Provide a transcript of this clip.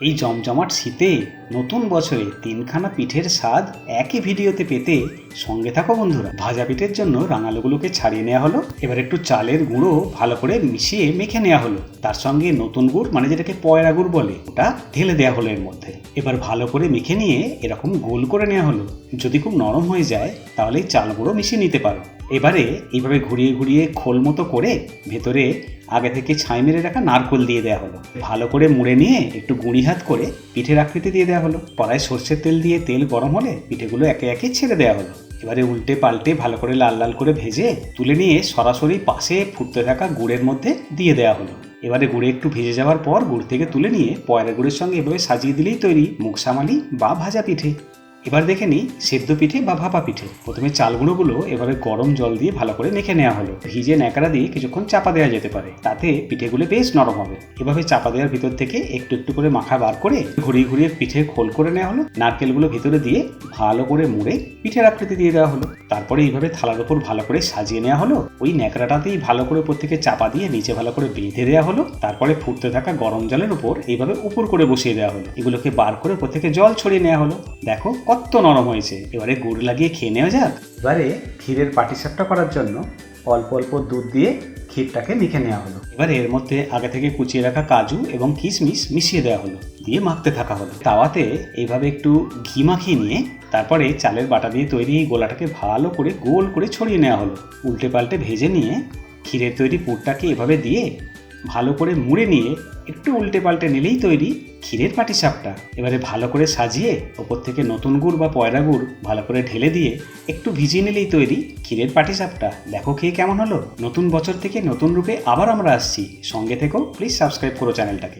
এই জমজমাট শীতে নতুন বছরে তিনখানা পিঠের স্বাদ একই ভিডিওতে পেতে সঙ্গে থাকো বন্ধুরা। ভাজা পিঠের জন্য রাঙালুগুলোকে ছাড়িয়ে নেওয়া হলো, এবার একটু চালের গুঁড়ো ভালো করে মিশিয়ে মেখে নেওয়া হলো। তার সঙ্গে নতুন গুড় মানে যেটাকে পয়রা গুড় বলে, ওটা ঢেলে দেওয়া হলো এর মধ্যে। এবার ভালো করে মেখে নিয়ে এরকম গোল করে নেওয়া হলো। যদি খুব নরম হয়ে যায়, তাহলে চাল গুঁড়ো মিশিয়ে নিতে পারো। এবারে এইভাবে ঘুরিয়ে ঘুরিয়ে খোল মতো করে ভেতরে আগে থেকে ছাই মেরে রাখা নারকোল দিয়ে দেওয়া হলো। ভালো করে মুড়ে নিয়ে একটু গুঁড়ি হাত করে পিঠের আকৃতি দিয়ে দেওয়া হলো। কড়াই সর্ষের তেল দিয়ে তেল গরম হলে পিঠেগুলো একে একে ছেড়ে দেওয়া হলো। এবারে উল্টে পাল্টে ভালো করে লাল লাল করে ভেজে তুলে নিয়ে সরাসরি পাশে ফুটতে থাকা গুড়ের মধ্যে দিয়ে দেওয়া হলো। এবারে গুড়ে একটু ভেজে যাওয়ার পর গুড় থেকে তুলে নিয়ে পয়রা গুড়ের সঙ্গে এভাবে সাজিয়ে দিলেই তৈরি মুগসামালি বা ভাজা পিঠে। এবার দেখে নিই সেদ্ধ পিঠে বা ভাপা পিঠে। প্রথমে চালগুঁড়োগুলো এভাবে গরম জল দিয়ে ভালো করে মেখে নেওয়া হলো। ভিজে ন্যাকড়া দিয়ে কিছুক্ষণ চাপা দেওয়া যেতে পারে। তাতে পিঠেগুলো বেশ নরম হবে। এভাবে চাপা দেওয়ার ভিতর থেকে একটু একটু করে মাখা বার করে ঘুরিয়ে ঘুরিয়ে পিঠে খোল করে নেওয়া হলো। নারকেলগুলো ভিতরে দিয়ে ভালো করে মুড়ে পিঠের আকৃতি দিয়ে দেওয়া হলো। তারপরে এইভাবে থালার উপর ভালো করে সাজিয়ে নেওয়া হলো। ওই ন্যাকড়াটাতেই ভালো করে উপর থেকে চাপা দিয়ে নিচে ভালো করে বেঁধে দেওয়া হলো। তারপরে ফুটতে থাকা গরম জলের উপর এইভাবে উপর করে বসিয়ে দেওয়া হলো। এগুলোকে বার করে উপর থেকে জল ছড়িয়ে নেওয়া হলো। দেখো কত নরম হয়েছে। এবারে গুড় লাগিয়ে খেয়ে নেওয়া যাক। এবারে ক্ষীরের পাটিসাপটা করার জন্য অল্প অল্প দুধ দিয়ে ক্ষীরটাকে মেখে নেওয়া হলো। এবার এর মধ্যে আগে থেকে কুচিয়ে রাখা কাজু এবং কিশমিশ মিশিয়ে দেওয়া হলো দিয়ে মাখতে থাকা হলো। তাওয়াতে এইভাবে একটু ঘি মাখিয়ে নিয়ে তারপরে চালের বাটা দিয়ে তৈরি এই গোলাটাকে ভালো করে গোল করে ছড়িয়ে নেওয়া হলো। উল্টে পাল্টে ভেজে নিয়ে ক্ষীরের তৈরি পুরটাকে এভাবে দিয়ে ভালো করে মুড়ে নিয়ে একটু উল্টে পাল্টে নিলেই তৈরি ক্ষীরের পাটিসাপটা। এবারে ভালো করে সাজিয়ে ওপর থেকে নতুন গুড় বা পয়রা গুড় ভালো করে ঢেলে দিয়ে একটু ভিজিয়ে নিলেই তৈরি ক্ষীরের পাটিসাপটা। দেখো খেয়ে কেমন হলো? নতুন বছর থেকে নতুন রূপে আবার আমরা আসছি। সঙ্গে থেকেও প্লিজ সাবস্ক্রাইব করো চ্যানেলটাকে।